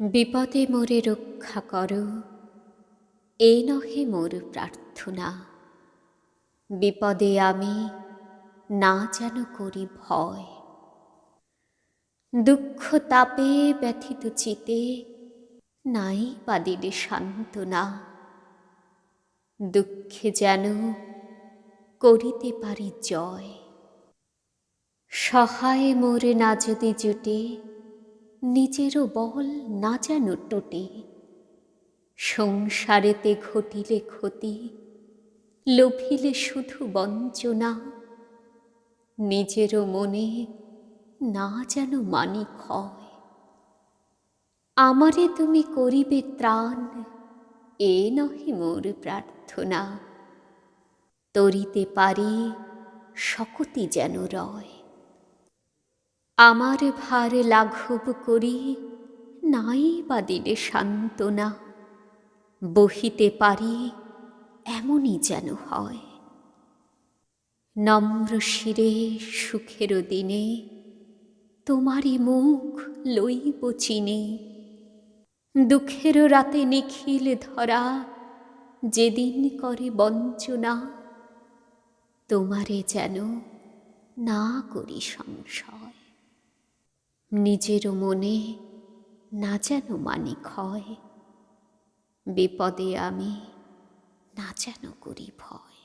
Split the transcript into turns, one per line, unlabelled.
বিপদে মোরে রক্ষা করো। এ নহে মোর প্রার্থনা। বিপদে আমি না যেন করি ভয়। দুঃখ তাপে ব্যথিত চিতে নাই বা দিলে সান্ত্বনা। দুঃখে যেন করিতে পারি জয়। সহায় মোরে না যদি জুটে নিজেরও বল না যেন টুটে। সংসারেতে ঘটিলে ক্ষতি, লোভিলে শুধু বঞ্চনা। নিজেরও মনে না যেন মানি ক্ষয় আমারে তুমি করিবে ত্রাণ, এ নহে মোর প্রার্থনা। তরিতে পারি শকতি যেন রয়। আমার ভার লাঘব করি, নাই বা দিলে সান্ত্বনা। বহিতে পারি, এমনই যেন হয়। নম্র শিরে সুখের দিনে, তোমারই মুখ লইব চিনে। দুঃখের রাতে নিখিল ধরা, যেদিন করে বঞ্চনা, তোমারে যেন না করি সংশয়। নিজের মনে না যেন মানি ক্ষয় বিপদে আমি না যেন করি ভয়